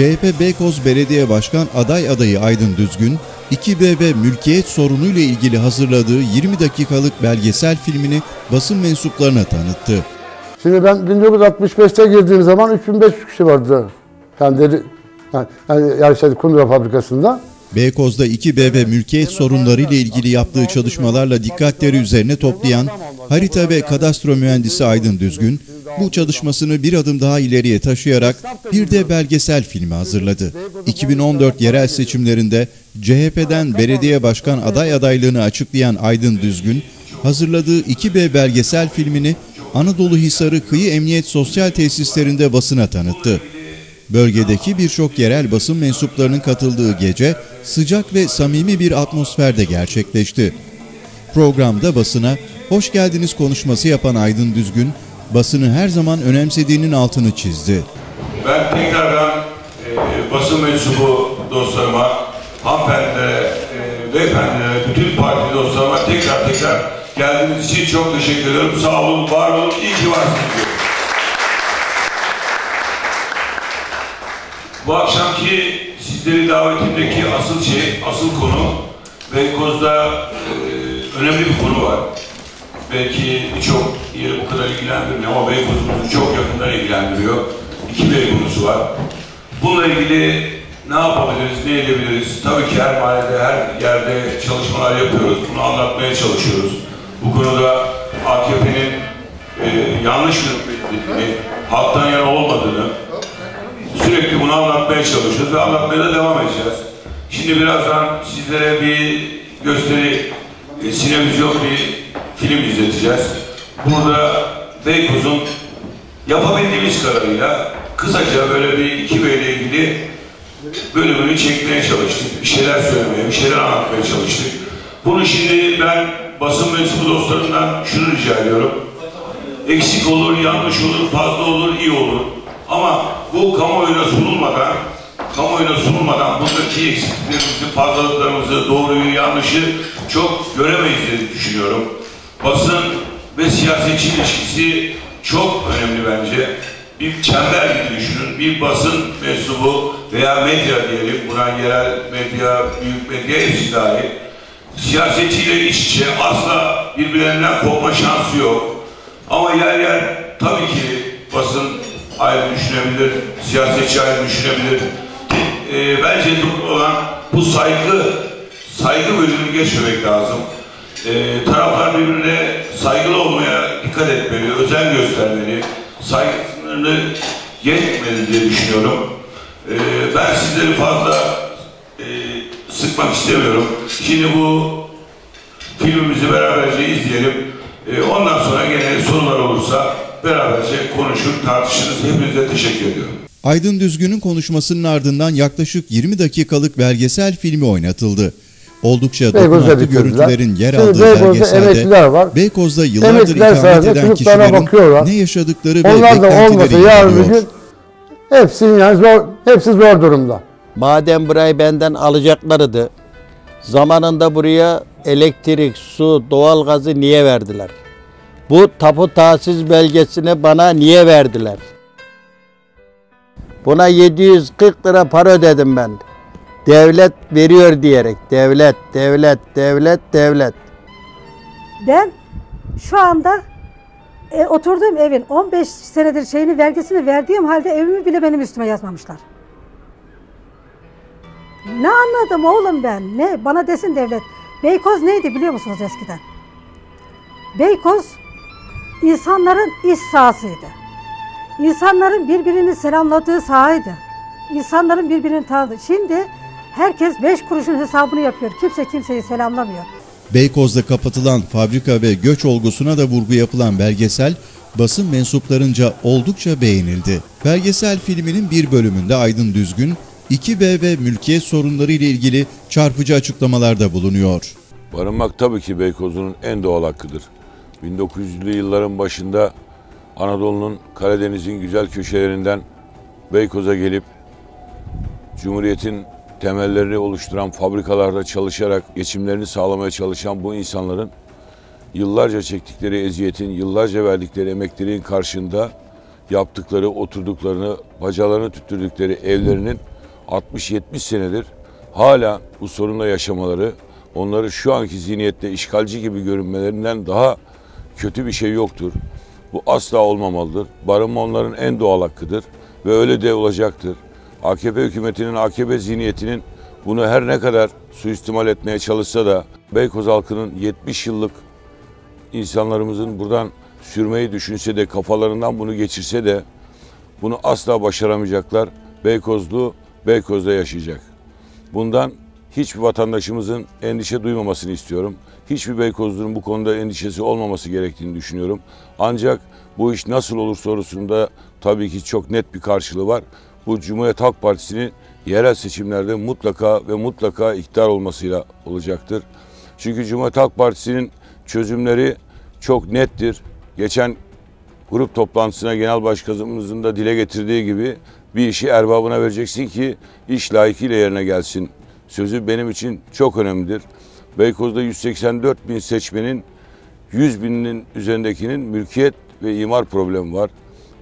CHP Beykoz Belediye Başkan aday adayı Aydın Düzgün, 2B ve mülkiyet sorunuyla ilgili hazırladığı 20 dakikalık belgesel filmini basın mensuplarına tanıttı. Şimdi ben 1965'te girdiğim zaman 3500 kişi vardı. Yani, deri, yani, yani, şey, kundura fabrikasında. Beykoz'da 2B ve mülkiyet sorunları ile ilgili yaptığı çalışmalarla dikkatleri üzerine toplayan harita ve kadastro mühendisi Aydın Düzgün, bu çalışmasını bir adım daha ileriye taşıyarak bir de belgesel filmi hazırladı. 2014 yerel seçimlerinde CHP'den belediye başkan aday adaylığını açıklayan Aydın Düzgün, hazırladığı 2B belgesel filmini Anadolu Hisarı Kıyı Emniyet Sosyal Tesislerinde basına tanıttı. Bölgedeki birçok yerel basın mensuplarının katıldığı gece sıcak ve samimi bir atmosferde gerçekleşti. Programda basına hoş geldiniz konuşması yapan Aydın Düzgün, basını her zaman önemsediğinin altını çizdi. Ben tekrardan e, basın mensubu dostlarıma, hanımefendilere, e, beyefendilere, bütün parti dostlarıma tekrar tekrar geldiğiniz için çok teşekkür ederim. Sağ olun, var olun, iyi ki varsınız. Bu akşamki sizleri davetimdeki asıl şey, asıl konu Beykoz'da e, önemli bir konu var. Belki birçok yeri bu kadar ilgilendirmiyor ama Beykoz'umuzu çok yakından ilgilendiriyor. İki Bey konusu var. Bununla ilgili ne yapabiliriz, ne edebiliriz? Tabii ki her mahallede, her yerde çalışmalar yapıyoruz. Bunu anlatmaya çalışıyoruz. Bu konuda AKP'nin e, yanlış yönetmediğini, halktan yana olmadığını, Sürekli bunu anlatmaya çalışıyoruz ve anlatmaya da devam edeceğiz. Şimdi birazdan sizlere bir gösteri, e, sinevizyon bir film izleteceğiz. Burada Beykoz'un yapabildiğimiz kadarıyla kısaca böyle bir iki beyle ilgili bölümünü çekmeye çalıştık. Bir şeyler söylemeye, bir şeyler anlatmaya çalıştık. Bunu şimdi ben basın mensubu dostlarımdan şunu rica ediyorum. Eksik olur, yanlış olur, fazla olur, iyi olur. Ama bu kamuoyuna sunulmadan, kamuoyuna sunulmadan buradaki eksikliklerimizi, fazlalıklarımızı, doğruyu, yanlışı çok göremeyiz diye düşünüyorum. Basın ve siyasetçi ilişkisi çok önemli bence. Bir çember gibi düşünün. Bir basın mensubu veya medya diyelim, buna yerel medya, büyük medya hepsi dahil. Siyasetçiyle iç içe asla birbirlerinden kopma şansı yok. Ama yer yer tabii ki basın ayrı düşünebilir, siyasetçi ayrı düşünebilir. E, bence olan bu saygı, saygı bölümünü geçmemek lazım. E, taraflar birbirine saygılı olmaya dikkat etmeli, özen göstermeli, saygısını geçmeli diye düşünüyorum. E, ben sizleri fazla e, sıkmak istemiyorum. Şimdi bu filmimizi beraberce izleyelim. E, ondan sonra gene sorular olursa beraberce konuşur, tartışırız. Hepinize teşekkür ediyorum. Aydın Düzgün'ün konuşmasının ardından yaklaşık 20 dakikalık belgesel filmi oynatıldı. Oldukça dokunaklı görüntülerin yer Şimdi aldığı Beykoz'da belgeselde emekliler var. Beykoz'da yıllardır Emekliler ikamet eden kişilerin bakıyorlar. ne yaşadıkları ve Onlar da olmasa beklentileri yarın bir izleniyor. gün hepsi yani zor, hepsi zor durumda. Madem burayı benden alacaklarıydı, zamanında buraya elektrik, su, doğalgazı niye verdiler? Bu tapu tahsis belgesini bana niye verdiler? Buna 740 lira para ödedim ben. Devlet veriyor diyerek. Devlet, devlet, devlet, devlet. Ben şu anda e, oturduğum evin 15 senedir şeyini vergisini verdiğim halde evimi bile benim üstüme yazmamışlar. Ne anladım oğlum ben? Ne bana desin devlet. Beykoz neydi biliyor musunuz eskiden? Beykoz insanların iş sahasıydı. İnsanların birbirini selamladığı sahaydı. İnsanların birbirini tanıdı. Şimdi herkes beş kuruşun hesabını yapıyor. Kimse kimseyi selamlamıyor. Beykoz'da kapatılan fabrika ve göç olgusuna da vurgu yapılan belgesel basın mensuplarınca oldukça beğenildi. Belgesel filminin bir bölümünde Aydın Düzgün, 2B ve mülkiyet sorunları ile ilgili çarpıcı açıklamalarda bulunuyor. Barınmak tabii ki Beykoz'un en doğal hakkıdır. 1900'lü yılların başında Anadolu'nun Karadeniz'in güzel köşelerinden Beykoz'a gelip Cumhuriyet'in temellerini oluşturan fabrikalarda çalışarak geçimlerini sağlamaya çalışan bu insanların yıllarca çektikleri eziyetin, yıllarca verdikleri emeklerin karşında yaptıkları, oturduklarını, bacalarını tüttürdükleri evlerinin 60-70 senedir hala bu sorunla yaşamaları, onları şu anki zihniyette işgalci gibi görünmelerinden daha kötü bir şey yoktur. Bu asla olmamalıdır. Barınma onların en doğal hakkıdır ve öyle de olacaktır. AKP hükümetinin, AKP zihniyetinin bunu her ne kadar suistimal etmeye çalışsa da Beykoz halkının 70 yıllık insanlarımızın buradan sürmeyi düşünse de kafalarından bunu geçirse de bunu asla başaramayacaklar. Beykozlu Beykoz'da yaşayacak. Bundan hiçbir vatandaşımızın endişe duymamasını istiyorum. Hiçbir Beykozlu'nun bu konuda endişesi olmaması gerektiğini düşünüyorum. Ancak bu iş nasıl olur sorusunda tabii ki çok net bir karşılığı var. Bu Cumhuriyet Halk Partisi'nin yerel seçimlerde mutlaka ve mutlaka iktidar olmasıyla olacaktır. Çünkü Cumhuriyet Halk Partisi'nin çözümleri çok nettir. Geçen grup toplantısına genel başkanımızın da dile getirdiği gibi bir işi erbabına vereceksin ki iş layıkıyla yerine gelsin. Sözü benim için çok önemlidir. Beykoz'da 184 bin seçmenin 100 binin üzerindekinin mülkiyet ve imar problemi var.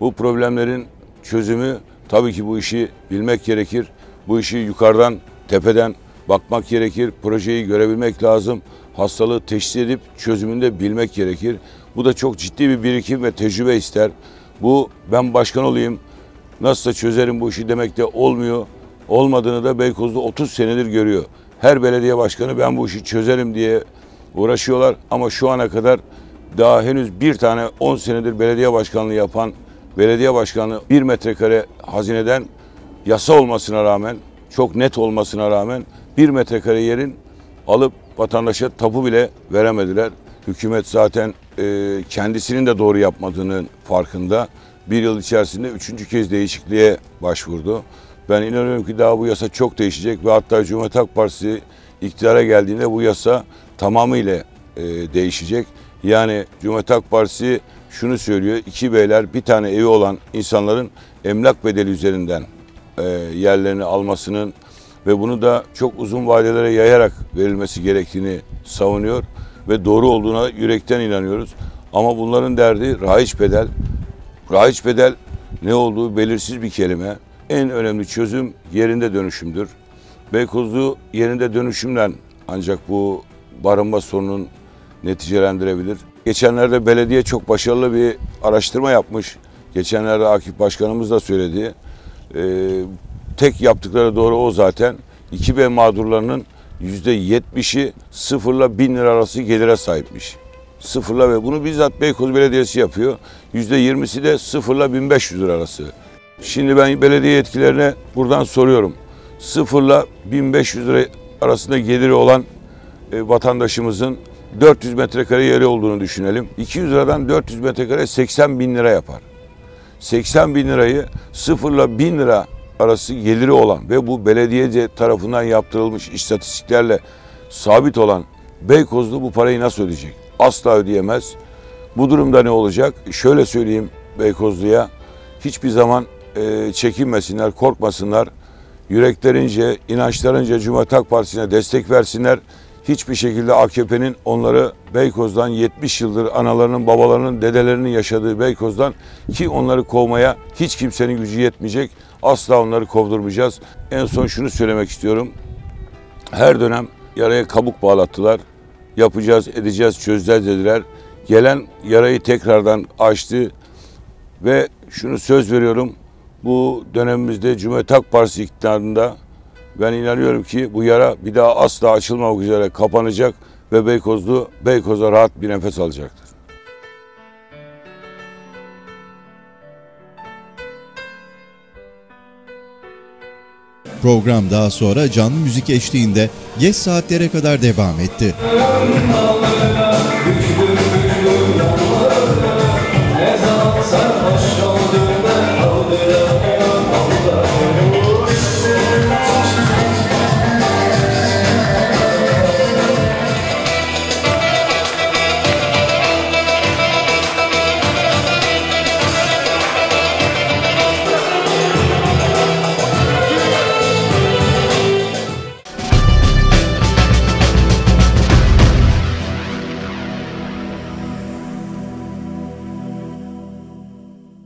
Bu problemlerin çözümü tabii ki bu işi bilmek gerekir. Bu işi yukarıdan, tepeden bakmak gerekir. Projeyi görebilmek lazım. Hastalığı teşhis edip çözümünde bilmek gerekir. Bu da çok ciddi bir birikim ve tecrübe ister. Bu ben başkan olayım, nasılsa çözerim bu işi demek de olmuyor. Olmadığını da Beykoz'da 30 senedir görüyor. Her belediye başkanı ben bu işi çözerim diye uğraşıyorlar ama şu ana kadar daha henüz bir tane 10 senedir belediye başkanlığı yapan belediye başkanı bir metrekare hazineden yasa olmasına rağmen çok net olmasına rağmen bir metrekare yerin alıp vatandaşa tapu bile veremediler. Hükümet zaten e, kendisinin de doğru yapmadığının farkında. Bir yıl içerisinde üçüncü kez değişikliğe başvurdu. Ben inanıyorum ki daha bu yasa çok değişecek ve hatta Cumhuriyet Halk Partisi iktidara geldiğinde bu yasa tamamıyla e, değişecek. Yani Cumhuriyet Halk Partisi şunu söylüyor. iki beyler bir tane evi olan insanların emlak bedeli üzerinden e, yerlerini almasının ve bunu da çok uzun vadelere yayarak verilmesi gerektiğini savunuyor ve doğru olduğuna yürekten inanıyoruz. Ama bunların derdi rahiç bedel. Rahiç bedel ne olduğu belirsiz bir kelime. En önemli çözüm yerinde dönüşümdür. Beykozlu yerinde dönüşümden ancak bu barınma sorunun neticelendirebilir. Geçenlerde belediye çok başarılı bir araştırma yapmış. Geçenlerde Akif Başkanımız da söyledi. Ee, tek yaptıkları doğru o zaten. 2B mağdurlarının %70'i sıfırla bin lira arası gelire sahipmiş. Sıfırla ve bunu bizzat Beykoz Belediyesi yapıyor. %20'si de sıfırla 1500 lira arası. Şimdi ben belediye yetkilerine buradan soruyorum. Sıfırla 1500 lira arasında geliri olan e, vatandaşımızın 400 metrekare yeri olduğunu düşünelim. 200 liradan 400 metrekare 80 bin lira yapar. 80 bin lirayı sıfırla 1000 lira arası geliri olan ve bu belediye tarafından yaptırılmış istatistiklerle sabit olan Beykozlu bu parayı nasıl ödeyecek? Asla ödeyemez. Bu durumda ne olacak? Şöyle söyleyeyim Beykozlu'ya. Hiçbir zaman e, çekinmesinler, korkmasınlar. Yüreklerince, inançlarınca Cumhuriyet Halk Partisi'ne destek versinler. Hiçbir şekilde AKP'nin onları Beykoz'dan 70 yıldır analarının, babalarının, dedelerinin yaşadığı Beykoz'dan ki onları kovmaya hiç kimsenin gücü yetmeyecek. Asla onları kovdurmayacağız. En son şunu söylemek istiyorum. Her dönem yaraya kabuk bağlattılar. Yapacağız, edeceğiz, çözeceğiz dediler. Gelen yarayı tekrardan açtı ve şunu söz veriyorum. Bu dönemimizde Cumhuriyet Halk Partisi iktidarında ben inanıyorum ki bu yara bir daha asla açılmamak üzere kapanacak ve Beykozlu Beykoz'a rahat bir nefes alacaktır. Program daha sonra canlı müzik eşliğinde geç saatlere kadar devam etti.